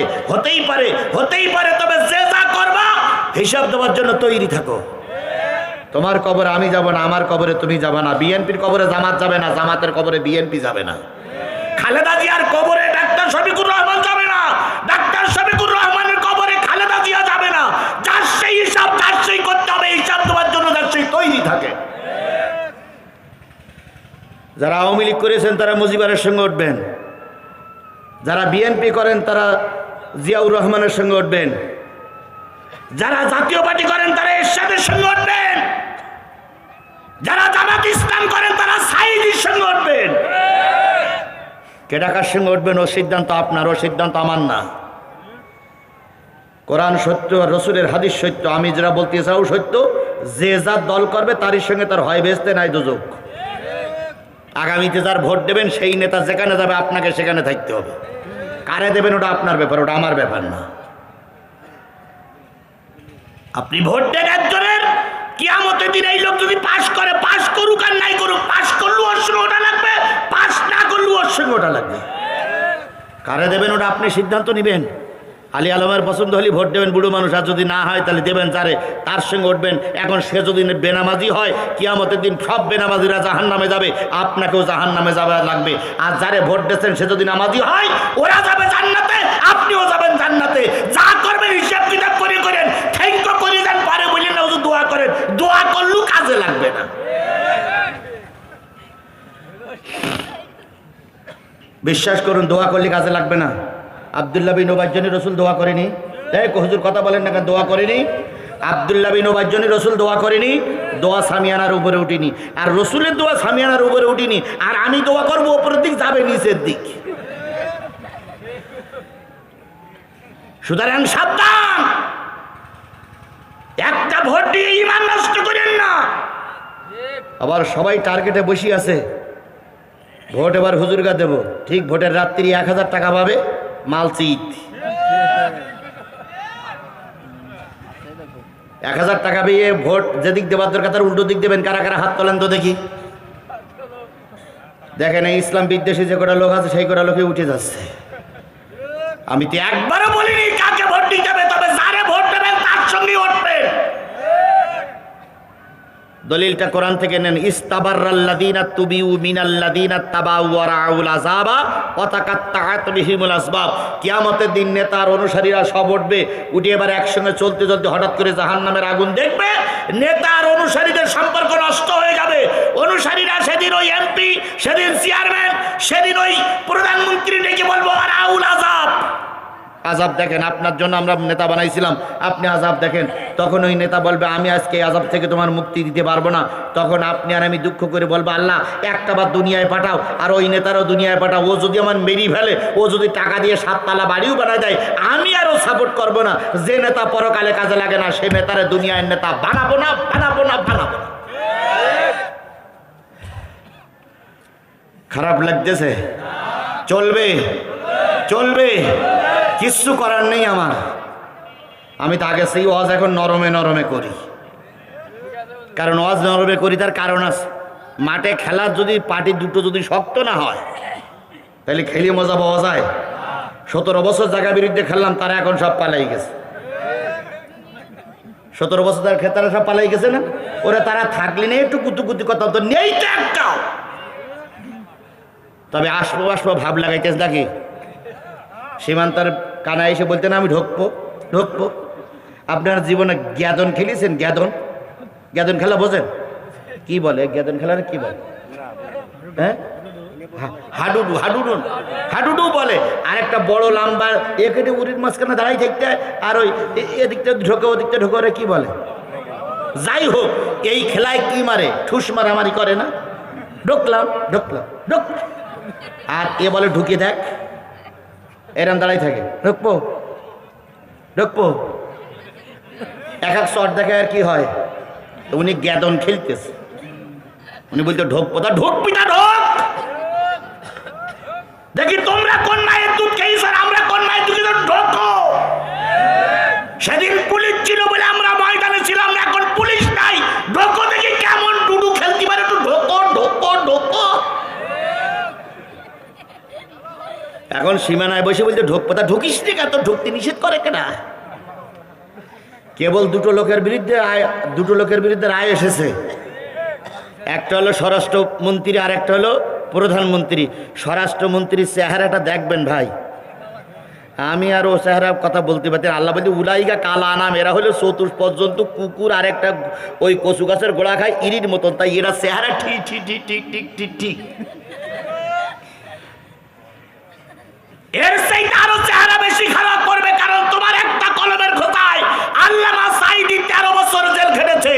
পারে হতেই পারে হতেই পারে তবে যে যা করবা হিসাব দেওয়ার জন্য তৈরি থাকো। তোমার কবরে আমি যাব না আমার কবরে তুমি যাবে না বিএনপির কবরে জামাত যাবে না জামাতের কবরে বিএনপি যাবে না। খালেদা জিয়ার কবরে ডাক্তার শফিকুর রহমান যাবে না ডাক্তার শফিকুর রহমানের কবরে খালেদা জিয়া যাবে না। যার সেই হিসাব যার সেই করতে হবে হিসাব দেওয়ার জন্য যার সেই তৈরি থাকে। যারা আওয়ামী লীগ করেছেন তারা মুজিবারের সঙ্গে উঠবেন। যারা বিএনপি করেন তারা জিয়াউর রহমানের সঙ্গে উঠবেন। যারা জাতীয় পার্টি করেন, তারা এরশাদের সঙ্গে উঠবেন। যারা জামাত ইসলাম করেন, তারা সাইদির সঙ্গে উঠবেন। কে ডাকার সঙ্গে উঠবেন, ও সিদ্ধান্ত আপনার, ও সিদ্ধান্ত আমার না। কোরআন সত্য রসুলের হাদিস সত্য, আমি যারা বলতে চাও সত্য, যে যার দল করবে, তারই সঙ্গে তার হয় বেসতে নাই দুযোগ আগামীতে যার ভোট দেবেন, সেই নেতা যেখানে যাবে, আপনাকে সেখানে থাকতে হবে। কারে দেবেন ওটা আপনার ব্যাপার, ওটা আমার ব্যাপার না। আপনি ভোট দেন একজনের কিয়ামতে দিন এই লোক যদি পাশ করে, পাশ করুক আর নাই করুক, পাশ করলু ওর সঙ্গে ওটা লাগবে, পাশ না করলু ওর সঙ্গে ওটা লাগবে। কারে দেবেন ওটা আপনি সিদ্ধান্ত নেবেন? আলী আলমের পছন্দ হলে ভোট দেবেন বুড়ো মানুষ, আর যদি না হয় তাহলে দেবেন তারে তার সঙ্গে উঠবেন, এখন সে যদি বেনামাজি হয়, কিয়ামতের দিন সব বেনামাজিরা জাহান নামে যাবে, আপনাকেও জাহান নামে যাবে লাগবে। আর যারে ভোট দিয়েছেন, সে যদি নামাজি হয়, ওরা যাবে জান্নাতে, আপনিও যাবেন জান্নাতে। যা করবেন, হিসাব কিতাব করে করেন থ্যাংক করে দেন, পারে বললেন না দোয়া করেন। দোয়া করলেও কাজে লাগবে না। বিশ্বাস করুন, দোয়া করলে কাজে লাগবে না। আবদুল্লাহ বিন ওবাজ্জনী রসুল দোয়া করেনি। দেখ হুজুর কথা বলেন না কেন? দোয়া করেনি। আবদুল্লাহ বিন ওবাজ্জনী রসুল দোয়া করেনি। দোয়া সামিয়ানার উপরে উঠিনি। আর রসুলের দোয়া সামিয়ানার উপরে উঠিনি। আর আমি দোয়া করব ওপরের দিক যাবে, নিচের দিক। সুতরাং সাবধান। একটা ভোট দিয়ে ইমান নষ্ট করেন না। আবার সবাই টার্গেটে বসে আছে। ভোট এবার হুজুরগা দেব। ঠিক ভোটের রাত্রি এক হাজার টাকা পাবে। মাল চিত এক হাজার টাকা পেয়ে ভোট যেদিক দেওয়ার দরকার, তার উল্টো দিক দেবেন কারা কারা হাত তোলেন তো দেখি। দেখেন এই ইসলাম বিদ্বেষী যে কটা লোক আছে, সেই কটা লোকে উঠে যাচ্ছে। আমি তো একবারও বলিনি কাকে ভোট দিতে হবে তবে যারে ভোট দেবেন তার সঙ্গে উঠবেন দলিলটা কোরআন থেকে নেন, ইস্তাবাররাল্লাযীনা তুবিউ মিনাল্লাযীনা তাবাউ ওয়া আযাবা ওয়া তাকাত্তাআত বিহিমুল আসবাব। কিয়ামতের দিন নেতার অনুসারীরা সব উঠবে, উঠে এবার একসঙ্গে চলতে চলতে হঠাৎ করে জাহান্নামের আগুন দেখবে, নেতার অনুসারীদের সম্পর্ক নষ্ট হয়ে যাবে। অনুসারীরা সেদিন ওই এমপি, সেদিন চেয়ারম্যান, সেদিন ওই প্রধানমন্ত্রী ডেকে বলব আজাব দেখেন, আপনার জন্য আমরা নেতা বানাইছিলাম। আপনি আজাব দেখেন, তখন ওই নেতা বলবে, আমি আজকে এই আজাব থেকে তোমার মুক্তি দিতে পারব না। তখন আপনি আর আমি দুঃখ করে বলব, আল্লাহ, একটা বার দুনিয়ায় পাঠাও, আর ওই নেতারও দুনিয়ায় পাঠাও। ও যদি আমার মেরি ফেলে, ও যদি টাকা দিয়ে সাততলা বাড়িও বানায় দেয়, আমি আরও সাপোর্ট করব না। যে নেতা পরকালে কাজে লাগে না, সে নেতারে দুনিয়ায় নেতা বানাবো না বানাবো না বানাবো না। খারাপ লাগতেছে? চলবে? চলবে? কিচ্ছু করার নেই আমার। আমি তো আগে সেই ওয়াজ এখন নরমে নরমে করি। কারণ ওয়াজ নরমে করি, তার কারণ আছে। মাঠে খেলার যদি, পার্টি দুটো যদি শক্ত না হয়, তাহলে খেলিয়ে মজা পাওয়া যায়। সতেরো বছর জায়গা বিরুদ্ধে খেললাম, তারা এখন সব পালাই গেছে। সতেরো বছর তার খেতারা সব পালাই গেছে না? ওরা তারা থাকলে নেই একটু কুতুকুতি কথা তো নেই তবে আসব আসব, ভাব লাগাইতেছ নাকি? সীমান্তার কানা এসে বলতেন আমি ঢুকবো ঢুকবো। আপনার জীবনে গ্যাদন খেলিয়েছেন গ্যাদন গ্যাদন খেলা বোঝেন? কি বলে? গ্যাদন খেলার কি বলে? হ্যাঁ? হাডুডু হাডুডু হাডুডু বলে। আর একটা বড় লম্বা একেটে উড়ির মাঝখানে দাঁড়াই থাকতে আর ওই এ- এদিকটা ঢোকে, ওদিকটা ঢোকে, ওরা কি বলে? যাই হোক, এই খেলায় কি মারে? ঠুস মারামারি করে না? ঢুকলাম ঢুকলাম, ঢুক। আর এ বলে ঢুকে দেখ? এরম দাঁড়াই থাকে। ঢুকবো ঢুকবো এক এক শট দেখে আর কি হয়। উনি গ্যাদন খেলতেছে। উনি বলতে ঢোকবো তা, ঢুকবি না, ঢোক! দেখি তোমরা কোন মায়ের দুধ খেয়েছ আর আমরা কোন মায়ের দুধ ঢোকো! সেদিন পুলিশ ছিল বলে আমরা ময়দানে ছিলাম, এখন পুলিশ নাই, ঢোকো দেখি কেমন ডুডু খেলতে পারে একটু ঢোকো ঢোকো ঢোকো এখন সীমানায় বসে বলতে ঢোক তা ঢুকিস নি কেন? ঢুকতে নিষেধ করে কেনা? কেবল দুটো লোকের বিরুদ্ধে আয়, দুটো লোকের বিরুদ্ধে রায় এসেছে। একটা হলো স্বরাষ্ট্রমন্ত্রী আর একটা হলো প্রধানমন্ত্রী। স্বরাষ্ট্রমন্ত্রীর চেহারাটা দেখবেন ভাই। আমি আর ও চেহারা কথা বলতে পারছি না। আল্লাহ বলতে উলাইগা কালা আনাম। এরা হলো চতুর্থ পর্যন্ত কুকুর আর একটা ওই কচু গাছের গোড়া খায় ইরির মতন। তাই এরা চেহারা ঠিক ঠিক ঠিক ঠিক ঠিক ঠিক ঠিক। এর সেই আরও চেহারা বেশি খারাপ করবে কারণ তোমার একটা কলমের খোঁচায় আল্লামা সাইদি তেরো বছর জেল খেটেছে।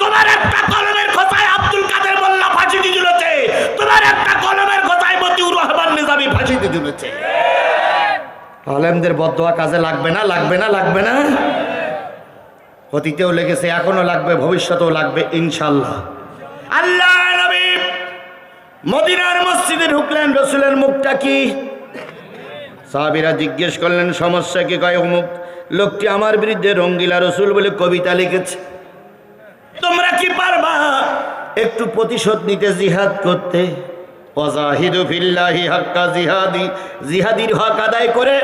তোমার একটা কলমের খোঁচায় আব্দুল কাদের মোল্লা ফাঁসিতে ঝুলেছে তোমার একটা কলমের খোঁচায় মতিউর রহমান নিজামী ফাঁসিতে ঝুলেছে আলেমদের বদোয়া কাজে লাগবে না লাগবে না লাগবে না। অতীতেও লেগেছে এখনও লাগবে, ভবিষ্যতেও লাগবে ইনশাল্লাহ আল্লাহ নবী মদিনার মসজিদে ঢুকলেন, রসুলের মুখটা কি? সাহাবিরা জিজ্ঞেস করলেন, সমস্যা কি? কয়, অমুক লোকটি আমার বিরুদ্ধে রঙ্গিলা রসুল বলে কবিতা লিখেছে। তোমরা কি পারবা একটু প্রতিশোধ নিতে জিহাদ করতে? ওয়াজাহিদু ফিল্লাহি হাক্কা জিহাদি। জিহাদির হক আদায় করে,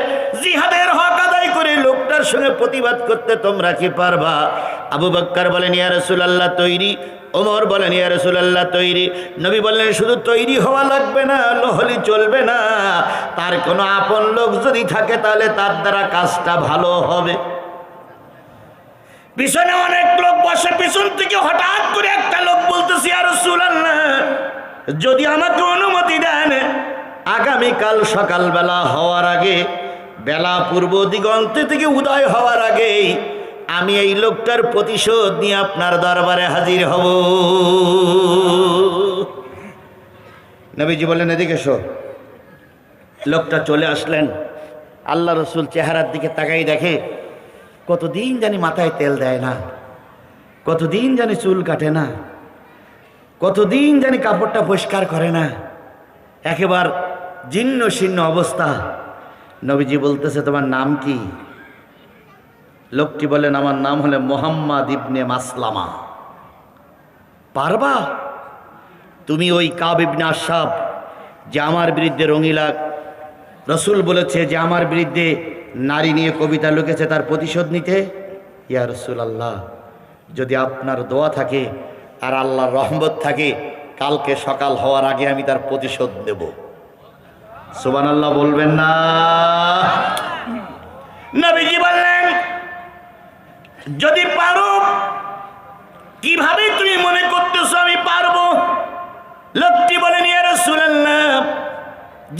জিহাদের হক আদায় করে লোকটার সঙ্গে প্রতিবাদ করতে তোমরা কি পারবা? আবু বক্কর বলেন, ইয়া রাসূলুল্লাহ, তৈরি। ওমর বলেন, ইয়া রাসূলুল্লাহ, তৈরি। নবী বললেন, শুধু তৈরি হওয়া লাগবে না নহলি চলবে না। তার কোনো আপন লোক যদি থাকে, তাহলে তার দ্বারা কাজটা ভালো হবে। পিছনে অনেক লোক বসে, পিছন থেকে হঠাৎ করে একটা লোক বলতেছে আর রাসূলুল্লাহ। যদি আমাকে অনুমতি দেন, আগামীকাল সকালবেলা হওয়ার আগে, বেলা পূর্ব দিগন্তে থেকে উদয় হওয়ার আগেই আমি এই লোকটার প্রতিশোধ নিয়ে আপনার দরবারে হাজির হব। নবীজি বললেন, এদিকে শো লোকটা চলে আসলেন। আল্লাহ রসুল চেহারার দিকে তাকাই দেখে, কতদিন জানি মাথায় তেল দেয় না, কতদিন জানি চুল কাটে না কতদিন জানি কাপড়টা পরিষ্কার করে না। একেবার জীর্ণ শীর্ণ অবস্থা। নবীজি বলতেছে, তোমার নাম কি? লোকটি বলেন আমার নাম হলে মোহাম্মদ ইবনে মাসলামা। পারবা? তুমি ওই কাব ইবনে আশাব যে আমার বিরুদ্ধে রঙিলা রসুল বলেছে যে আমার বিরুদ্ধে নারী নিয়ে কবিতা লিখেছে, তার প্রতিশোধ নিতে? ইয়া রসুল আল্লাহ যদি আপনার দোয়া থাকে আর আল্লাহর রহমত থাকে, কালকে সকাল হওয়ার আগে আমি তার প্রতিশোধ দেব সুবান আল্লাহ বলবেন না। নবীজি বললেন, যদি পারো, কীভাবে তুমি মনে করতেছো আমি পারব? লোকটি বলেন, ইয়া রাসূলুল্লাহ,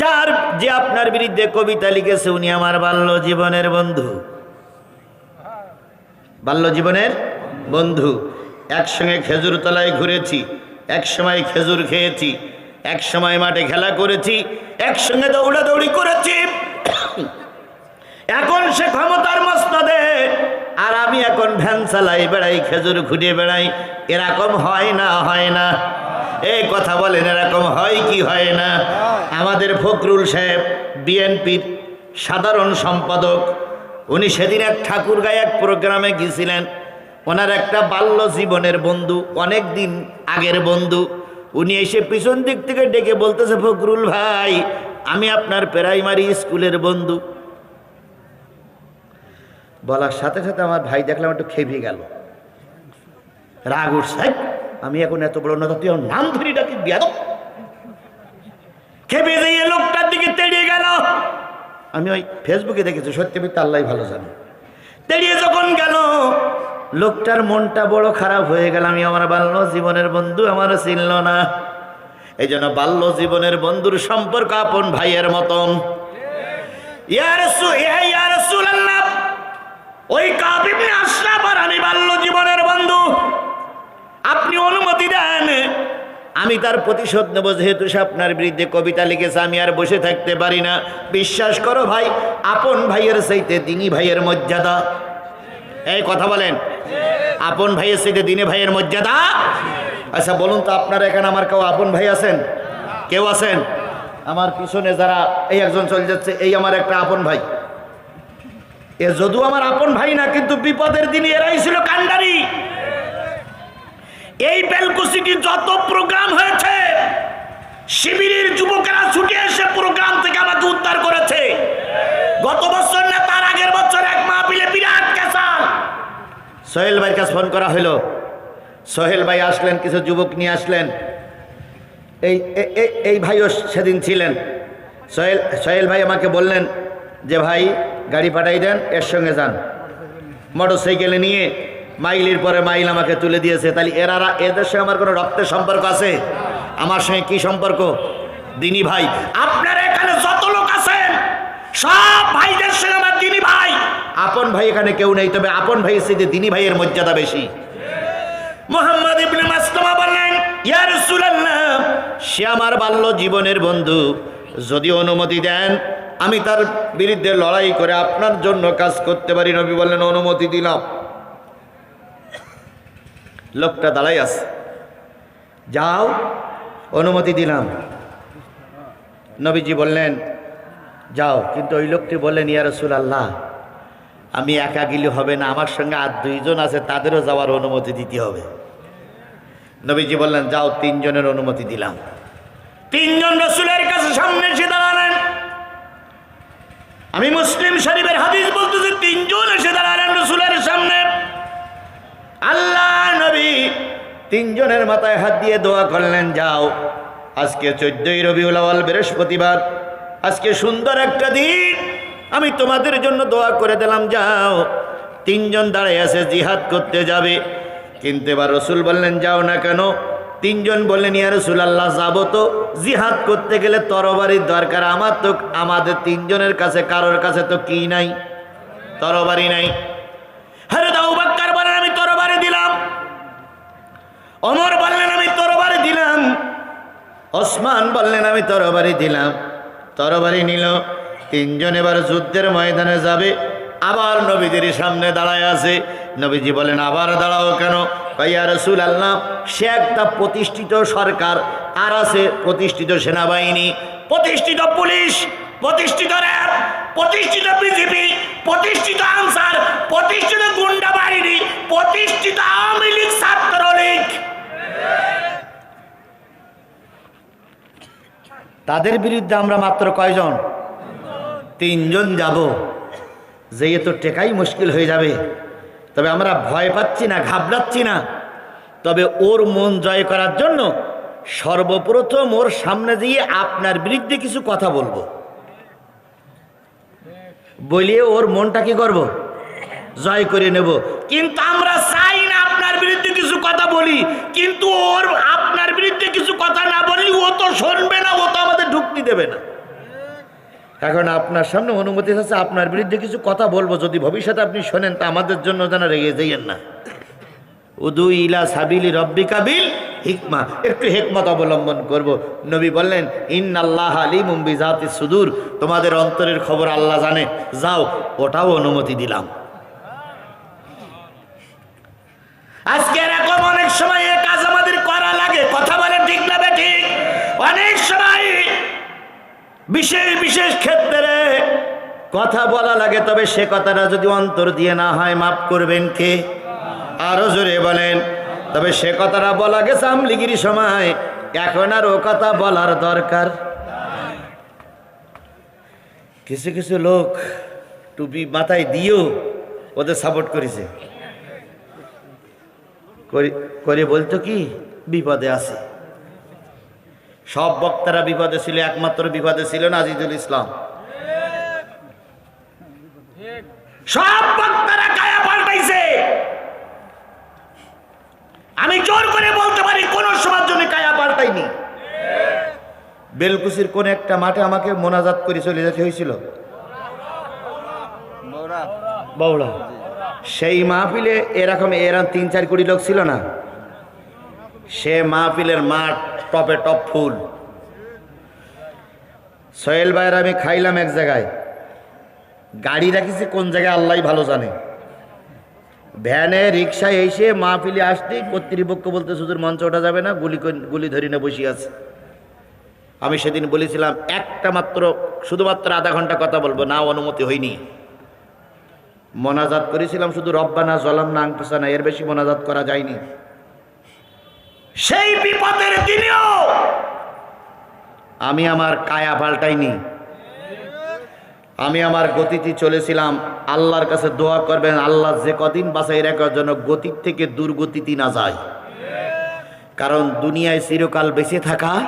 যার যে আপনার বিরুদ্ধে কবিতা লিখেছে, উনি আমার বাল্য জীবনের বন্ধু। বাল্য জীবনের বন্ধু। একসঙ্গে খেজুর তলায় ঘুরেছি, একসময় খেজুর খেয়েছি এক সময় মাঠে খেলা করেছি, একসঙ্গে দৌড়াদৌড়ি করেছি। এখন সে ক্ষমতার মস্তদে আর আমি এখন ভ্যান চালাই বেড়াই, খেজুর ঘুরে বেড়াই। এরকম হয় না হয় না। এই কথা বলেন, এরকম হয় কি হয় না? আমাদের ফখরুল সাহেব, বিএনপির সাধারণ সম্পাদক, উনি সেদিন এক ঠাকুর গায়ে এক প্রোগ্রামে গিয়েছিলেন। ওনার একটা বাল্য জীবনের বন্ধু অনেক দিন আগের বন্ধু। উনি এসে পিছন দিক থেকে ডেকে বলতেছে, ফখরুল ভাই, আমি আপনার প্রাইমারি স্কুলের বন্ধু। বলার সাথে সাথে আমার ভাই দেখলাম একটু খেপে গেল। রাগ উঠছে আমি এখন এত বড় না তুই আমার নাম ধরি ডাকি বিয়াদ খেপে দিয়ে লোকটার দিকে তেড়িয়ে গেল। আমি ওই ফেসবুকে দেখেছি, সত্যি মিথ্যা আল্লাহ ভালো জানে। তেড়িয়ে যখন গেল লোকটার মনটা বড় খারাপ হয়ে গেল। আমি আমার বাল্য জীবনের বন্ধু, আমার চিনল না। এই জন্য বাল্য জীবনের বন্ধুর সম্পর্ক আপন ভাইয়ের মতন। ওই কাব ইবনে আশরাফ আর আমি বাল্য জীবনের বন্ধু। আপনি অনুমতি দেন, আমি তার প্রতিশোধ নেব, যেহেতু সে আপনার বিরুদ্ধে কবিতা লিখেছে, আমি আর বসে থাকতে পারি না। বিশ্বাস করো ভাই, আপন ভাইয়ের চাইতে দিনী ভাইয়ের মর্যাদা এই কথা বলেন। আপন ভাইয়ের চাইতে দিনে ভাইয়ের মর্যাদা। আচ্ছা বলুন তো আপনারা এখানে আমার কেউ আপন ভাই আছেন? কেউ আছেন? আমার পিছনে যারা এই একজন চলে যাচ্ছে, এই আমার একটা আপন ভাই। এ যদিও আমার আপন ভাই না, কিন্তু বিপদের দিনে এরাই ছিল কান্ডারি এই বেলকুসিটি যত প্রোগ্রাম হয়েছে, শিবিরের যুবকেরা ছুটে এসে প্রোগ্রাম থেকে আমাকে উদ্ধার করেছে। গত বছর না, তার আগের বছর এক সোহেল ভাইয়ের কাছে ফোন করা হলো। সোহেল ভাই আসলেন, কিছু যুবক নিয়ে আসলেন। এই এই ভাইও সেদিন ছিলেন। সোহেল সোহেল ভাই আমাকে বললেন যে, ভাই, গাড়ি পাঠাই দেন, এর সঙ্গে যান। মোটর সাইকেলে নিয়ে মাইলের পরে মাইল আমাকে তুলে দিয়েছে। তাহলে এরা, এদের সঙ্গে আমার কোনো রক্তের সম্পর্ক আছে? আমার সঙ্গে কি সম্পর্ক? দিনী ভাই, আপনার এখানে যত লোক আছেন, সব ভাইদের সঙ্গে আমার দিনী ভাই। আপন ভাই এখানে কেউ নেই, তবে আপন ভাই যে দিনী ভাইয়ের মর্যাদা বেশি। মোহাম্মদ ইবনে মাসলামা বললেন ইয়া রাসূলুল্লাহ। সে আমার বাল্য জীবনের বন্ধু, যদি অনুমতি দেন, আমি তার বিরুদ্ধে লড়াই করে আপনার জন্য কাজ করতে পারি, নবী বললেন, অনুমতি দিলাম। লোকটা দাঁড়াই আছে। যাও, অনুমতি দিলাম। নবীজি বললেন, যাও, কিন্তু ওই লোকটি বললেন, ইয়া রসুল আল্লাহ আমি একা গেলে হবে না, আমার সঙ্গে আর দুইজন আছে, তাদেরও যাওয়ার অনুমতি দিতে হবে। নবীজি বললেন, যাও, তিনজনের অনুমতি দিলাম। তিনজন রসুলের কাছে সামনে এসে দাঁড়ালেন। আমি মুসলিম শরীফের হাদিস বলতেছি, তিনজন এসে দাঁড়ালেন রসুলের সামনে। আল্লাহ নবী তিনজনের মাথায় হাত দিয়ে দোয়া করলেন, যাও, আজকে চোদ্দই আওয়াল বৃহস্পতিবার, আজকে সুন্দর একটা দিন। আমি তোমাদের জন্য দোয়া করে দিলাম, যাও। তিনজন দাঁড়ায় আছে, জিহাদ করতে যাবে। কিন্তু এবার রসুল বললেন, যাও না কেন? তিনজন বললেন, ইয়া রসুল আল্লাহ যাব তো। জিহাদ করতে গেলে তরবারির দরকার। আমার তো, আমাদের তিনজনের কাছে, কারোর কাছে তো কি নাই? তরবারি নাই। হরে দাউ বাক্কার বলেন, আমি তরবারি দিলাম। অমর বললেন, আমি তরবারি দিলাম। ওসমান বললেন, আমি তরবারি দিলাম। তরবারি নিল। তিনজন এবার যুদ্ধের ময়দানে যাবে। আবার নবীদের সামনে দাঁড়ায় আছে। নবীজি বলেন, আবার দাঁড়াও কেন? কইয়া রসুল আল্লাহ সে একটা প্রতিষ্ঠিত সরকার, আর আছে প্রতিষ্ঠিত সেনাবাহিনী, প্রতিষ্ঠিত পুলিশ, প্রতিষ্ঠিত র্যাব, প্রতিষ্ঠিত বিজেপি প্রতিষ্ঠিত আনসার, প্রতিষ্ঠিত গুন্ডা বাহিনী, প্রতিষ্ঠিত আওয়ামী লীগ ছাত্রলীগ। তাদের বিরুদ্ধে আমরা মাত্র কয়জন? তিনজন যাব। যেয়ে তো টেকাই মুশকিল হয়ে যাবে। তবে আমরা ভয় পাচ্ছি না, ঘাবড়াচ্ছি না। তবে ওর মন জয় করার জন্য সর্বপ্রথম ওর সামনে দিয়ে আপনার বিরুদ্ধে কিছু কথা বলব। বলিয়ে ওর মনটা কি করব? জয় করে নেব। কিন্তু আমরা চাই না আপনার বিরুদ্ধে কিছু কথা বলি। কিন্তু ওর আপনার বিরুদ্ধে কিছু কথা না বললি ও তো শুনবে না, ও তো আমাদের ঢুকতে দেবে না। এখন আপনার সামনে অনুমতি আছে আপনার বিরুদ্ধে কিছু কথা বলব। যদি ভবিষ্যতে আপনি শোনেন, তা আমাদের জন্য যেন রেগে যাইয়েন না। উদু ইলা সাবিলি রব্বি কাবিল হিকমা। একটু হেকমত অবলম্বন করব। নবী বললেন ইন আল্লাহ আলী মুম্বি জাতি সুদূর। তোমাদের অন্তরের খবর আল্লাহ জানে। যাও, ওটাও অনুমতি দিলাম। আজকে এরকম অনেক সময় এ কাজ আমাদের করা লাগে। কথা বলে ঠিক না ঠিক? অনেক সময় বিশেষ বিশেষ ক্ষেত্রে কথা বলা লাগে, তবে সে কথাটা যদি অন্তর দিয়ে না হয়, মাফ করবেন কে? আরও জোরে বলেন। তবে সে কথাটা বলা গেছে আমলিগিরি সময়। এখন আর ও কথা বলার দরকার। কিছু কিছু লোক টুপি মাথায় দিয়েও ওদের সাপোর্ট করেছে। করে- বলতো কি? বিপদে আছে। সব বক্তারা বিপদে ছিল একমাত্র বিপদে ছিল না আজিজুল ইসলাম। সব বক্তারা কায়া পাল্টাইছে। আমি জোর করে বলতে পারি কোন সমাজ জন্য কায়া পাল্টাইনি বেলকুচির কোন একটা মাঠে আমাকে মোনাজাত করে চলে যেতে হয়েছিল। সেই মাহফিলে এরকম এরকম তিন চার কোটি লোক ছিল না। সে মাহফিলের মাঠ টপে টপ ফুল। সোহেল ভাইয়ের আমি খাইলাম এক জায়গায়। গাড়ি রাখিছি কোন জায়গায় আল্লাহ ভালো জানে। ভ্যানে রিক্সায় এসে মাহফিলে আসতেই কর্তৃপক্ষ বলতে শুধু মঞ্চ ওঠা যাবে না, গুলি গুলি ধরি না, বসে আছে। আমি সেদিন বলেছিলাম, একটা মাত্র, শুধুমাত্র আধা ঘণ্টা কথা বলব, না, অনুমতি হয়নি। মোনাজাত করেছিলাম, শুধু রব্বানা জলাম না আংপাসানা এর বেশি মোনাজাত করা যায়নি। সেই বিপদের দিনেও আমি আমার কায়া পাল্টাইনি। আমি আমার গতিতে চলেছিলাম। আল্লাহর কাছে দোয়া করবেন, আল্লাহ যে কদিন বাঁচাই রাখার জন্য গতির থেকে দুর্গতিতে না যায়। কারণ দুনিয়ায় চিরকাল বেঁচে থাকা।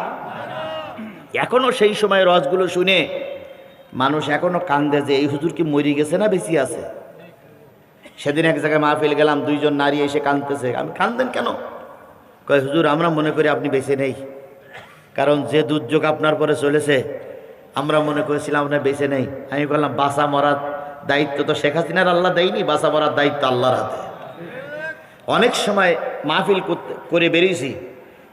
এখনও সেই সময় রসগুলো শুনে মানুষ এখনও কান্দে যে, এই হুজুর কি মরি গেছে না বেশি আছে? সেদিন এক জায়গায় মাহফিল গেলাম, দুইজন নারী এসে কাঁদতেছে। আমি কান্দেন কেন? কয়, হুজুর, আমরা মনে করি আপনি বেঁচে নেই। কারণ যে দুর্যোগ আপনার পরে চলেছে, আমরা মনে করেছিলাম আপনার বেঁচে নেই। আমি বললাম বাসা মরার দায়িত্ব তো শেখ হাসিনার আল্লাহ দেয়নি বাসা মরার দায়িত্ব আল্লাহর হাতে। অনেক সময় মাহফিল করে বেরিয়েছি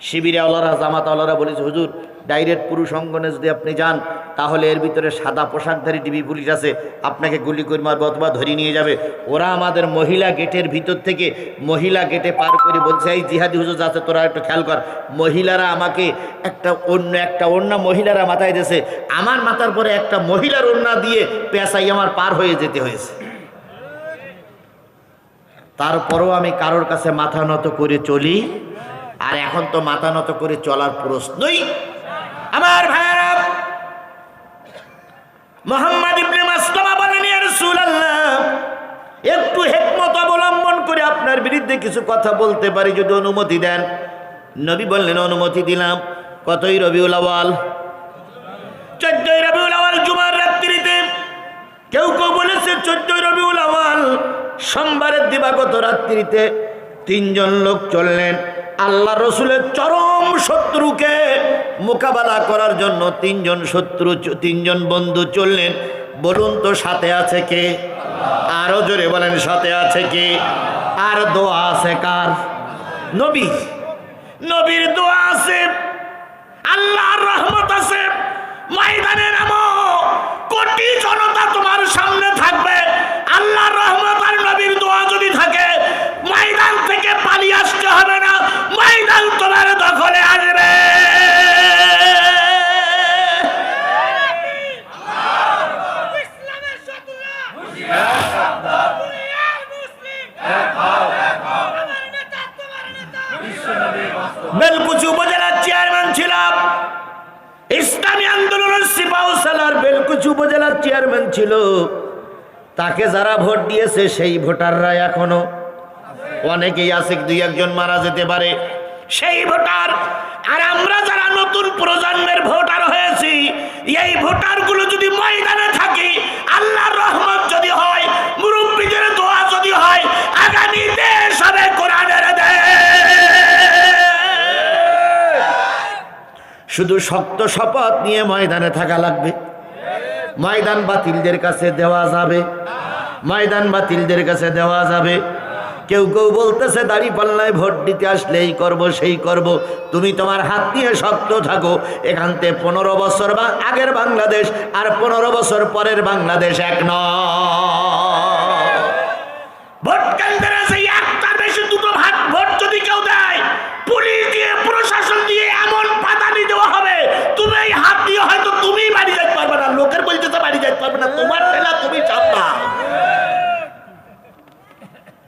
শিবিরে আল্লাহরা, জামাত আল্লাহরা বলেছে হুজুর, ডাইরেক্ট পুরুষ অঙ্গনে যদি আপনি যান, তাহলে এর ভিতরে সাদা পোশাকধারী ডিবি পুলিশ আছে। আপনাকে গুলি করে মারবে অথবা ধরে নিয়ে যাবে। ওরা আমাদের মহিলা গেটের ভিতর থেকে মহিলা গেটে পার করে বলছে, এই জিহাদি হুজুর আছে, তোরা একটু খেয়াল কর। মহিলারা আমাকে একটা অন্য একটা অন্য মহিলারা মাথায় দিয়েছে। আমার মাথার পরে একটা মহিলার ওন্না দিয়ে পেশাই আমার পার হয়ে যেতে হয়েছে। তারপরও আমি কারোর কাছে মাথা নত করে চলি আর এখন তো মাথা নত করে চলার প্রশ্নই আমার ভাইরা মোহাম্মদ ইবনে মাসলামা বলেন, ইয়া রাসূলুল্লাহ, একটু হেকমত অবলম্বন করে আপনার বিরুদ্ধে কিছু কথা বলতে পারি, যদি অনুমতি দেন। নবী বললেন, অনুমতি দিলাম। কতই রবিউল আওয়াল চোদ্দই রবিউল আওয়াল জুমার রাত্রিতে কেউ কেউ বলেছে, চোদ্দই রবিউল আওয়াল সোমবারের দিবাগত রাত্রিতে তিনজন লোক চললেন। আল্লাহ রসুলের চরম শত্রুকে মোকাবেলা করার জন্য তিনজন শত্রু, তিনজন বন্ধু চললেন। বলুন তো সাথে আছে কে? আরও জোরে বলেন, সাথে আছে কে? আর দোয়া আছে কার? নবী। নবীর দোয়া আছে, আল্লাহর রহমত আছে ময়দানে নামো কোটি জনতা তোমার সামনে থাকবে। আল্লাহ রহমত আর নবীর দোয়া যদি থাকে, ময়দান থেকে পালিয়ে আসতে হবে না, ময়দান তোমার দখলে আসবে। ছিল। তাকে যারা ভোট দিয়েছে, সেই ভোটাররা এখনও অনেকেই আছে, দুই একজন মারা যেতে পারে। সেই ভোটার, আর আমরা যারা নতুন প্রজন্মের ভোটার হয়েছি, এই ভোটারগুলো যদি ময়দানে থাকি, আল্লাহর রহমত যদি হয়, মুরব্বীদের দোয়া যদি হয়, আগামী দেশ হবে কোরআনের শুধু শক্ত শপথ নিয়ে ময়দানে থাকা লাগবে। ময়দান বাতিলদের কাছে দেওয়া যাবে। ময়দান বাতিলদের কাছে দেওয়া যাবে। কেউ কেউ বলতেছে, দাড়ি পাল্লায় ভোট দিতে আসলে এই করব, সেই করব। তুমি তোমার হাত নিয়ে শক্ত থাকো। এখান থেকে পনেরো বছর বা আগের বাংলাদেশ আর পনেরো বছর পরের বাংলাদেশ এক নয়।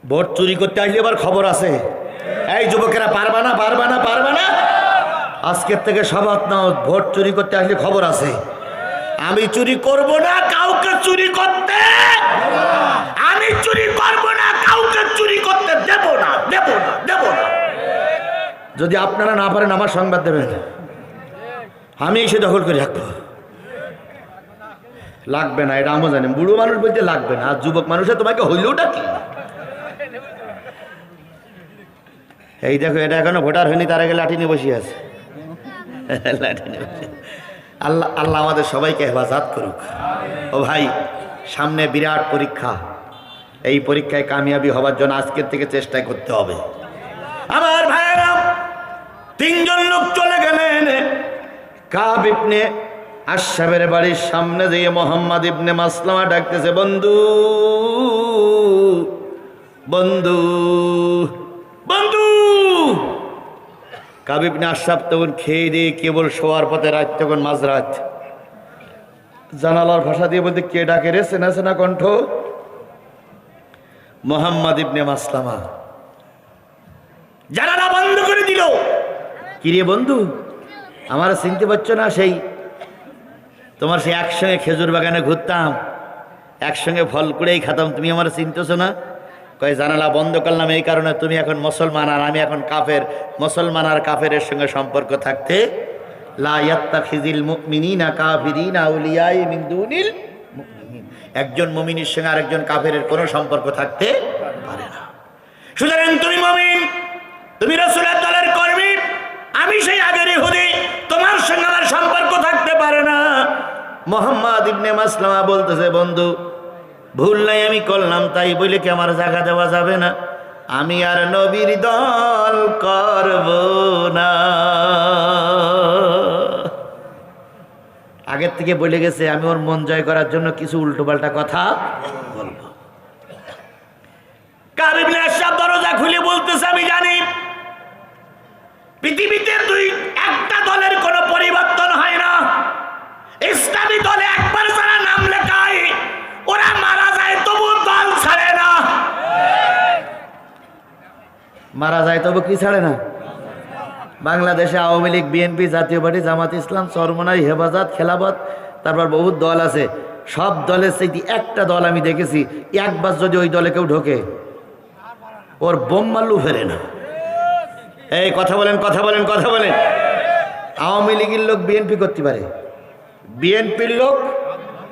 ভোট চুরি করতে আসলে এবার খবর আছে। এই যুবকেরা, পারবা না পারবা না পারবা না? আজকের থেকে শপথ নাও, ভোট চুরি করতে আসলে খবর আছে। আমি চুরি করব না, কাউকে চুরি করতে। আমি চুরি করব না, কাউকে চুরি করতে দেব না দেব না দেব না। যদি আপনারা না পারেন, আমার সংবাদ দেবেন। আমি এসে দখল করে রাখব। লাগবে না, এটা আমও জানি। বুড়ো মানুষ বলতে লাগবে না, আর যুবক মানুষে তোমাকে হইলেওটা কি? এই দেখো, এটা এখনও ভোটার হয়নি, তার আগে লাঠি নিয়ে বসে আছে। লাঠি নিয়ে আল্লাহ আল্লাহ আমাদের সবাইকে হেফাজত করুক। ও ভাই, সামনে বিরাট পরীক্ষা। এই পরীক্ষায় কামিয়াবি হবার জন্য আজকের থেকে চেষ্টা করতে হবে। আমার ভাইয়েরা তিনজন লোক চলে গেলেন। কাব ইবনে আশরাফের বাড়ির সামনে দিয়ে মোহাম্মদ ইবনে মাসলামা ডাকতেছে, বন্ধু বন্ধু বন্ধু। কাব ইবনে আশরাফ তখন খেয়ে দিয়ে কেবল শোয়ার পথে রাত তখন মাঝরাত। জানালার ভাষা দিয়ে বলতে, কে ডাকে রে? সেনা সেনা কণ্ঠ? মোহাম্মদ ইবনে মাসলামা। জানালা বন্ধ করে দিল। কিরে বন্ধু? আমার চিনতে পারছ না সেই, তোমার সেই একসঙ্গে খেজুর বাগানে ঘুরতাম, একসঙ্গে ফল করেই খাতাম, তুমি আমার চিনতেছো না? কয়, জানালা বন্ধ করলাম, এই কারণে তুমি এখন মুসলমান আর আমি এখন কাফের। মুসলমান আর কাফেরের সঙ্গে সম্পর্ক থাকতে। একজন মুমিনের সঙ্গে আরেকজন কাফেরের কোনো সম্পর্ক থাকতে পারে না। সুতরাং তুমি মমিন, তুমি রসুলের দলের কর্মী, আমি সেই আগের ইহুদি, তোমার সঙ্গে আমার সম্পর্ক থাকতে পারে না। মোহাম্মদ ইবনে মাসলামা বলতেছে, বন্ধু ভুল নাই, আমি করলাম তাই বলে কি আমার জায়গা দেওয়া যাবে না? আমি আর নবীর দল করব না। আগের থেকে বলে গেছে, আমি ওর মন জয় করার জন্য কিছু উল্টোপাল্টা কথা বলব। কাবিবনে সব দরজা খুলে বলতেছে আমি জানি। পৃথিবীতে দুই, একটা দলের কোনো পরিবর্তন হয় না। মারা যায় তবু কি ছাড়ে না? বাংলাদেশে আওয়ামী লীগ বিএনপি জাতীয় পার্টি, জামাত ইসলাম সরমনাই হেফাজত, খেলাফত, তারপর বহুত দল আছে। সব দলের সেই একটা দল আমি দেখেছি, একবার যদি ওই দলে কেউ ঢোকে, ওর বোম মাল্লু ফেরে না। এই কথা বলেন কথা বলেন কথা বলেন। আওয়ামী লীগের লোক বিএনপি করতে পারে বিএনপির লোক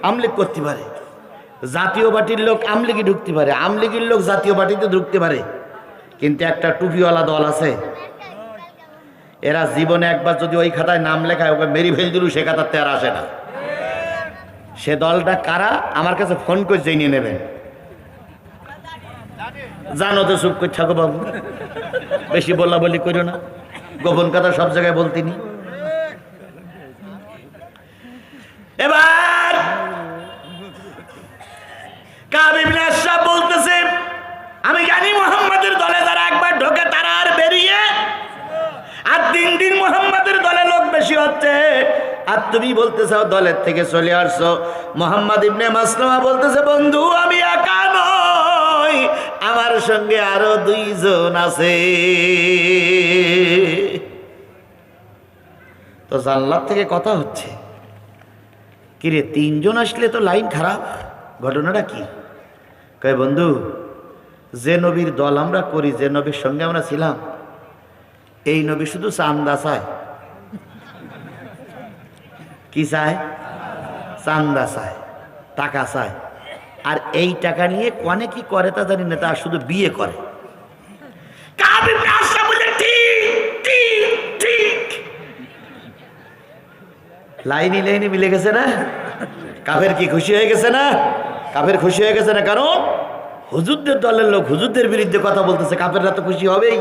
আমলিগ করতে পারে, জাতীয় পার্টির লোক আমলিগে ঢুকতে পারে আমলিগের লোক জাতীয় পার্টিতে ঢুকতে পারে। কিন্তু একটা টুপিওয়ালা দল আছে। এরা জীবনে একবার যদি ওই খাতায় নাম লেখায়, ওকে মেরি ফেল দিলু সে খাতাতে আর আসে না। সে দলটা কারা? আমার কাছে ফোন করে জেনে নেবেন। জানো তো চুপ করে থাকো বাবু। বেশি বলা বলি করো না। গোপন কথা সব জায়গায় বলতিনি এবার কাবিবনে সব বলতেছে আমি জানি মোহাম্মদের দলে যারা একবার ঢোকে তারা আর বেরিয়ে আর দিন দিন মোহাম্মদের দলে লোক বেশি হচ্ছে। আর তুমি বলতে চাও, দলের থেকে চলে আসছো। মোহাম্মদ ইবনে মাসলামা বলতেছে, বন্ধু, আমি একা নই, আমার সঙ্গে আরও দুইজন আছে। তো জানলার থেকে কথা হচ্ছে। কিরে, তিনজন আসলে তো লাইন খারাপ। ঘটনাটা কি? কয়, বন্ধু, যে নবীর দল আমরা করি, যে নবীর সঙ্গে আমরা ছিলাম, এই নবী শুধু চান্দা চায়। কি চায়? চান্দা চায়, টাকা চায়। আর এই টাকা নিয়ে কনে কি করে তা জানি না, তা শুধু বিয়ে করে। লাইনি লাইনি মিলে গেছে না? কাফের কি খুশি হয়ে গেছে না? কাফের খুশি হয়ে গেছে না? কারণ হুজুরদের দলের লোক হুজুরদের বিরুদ্ধে কথা বলতেছে, কাফেররা তো খুশি হবেই।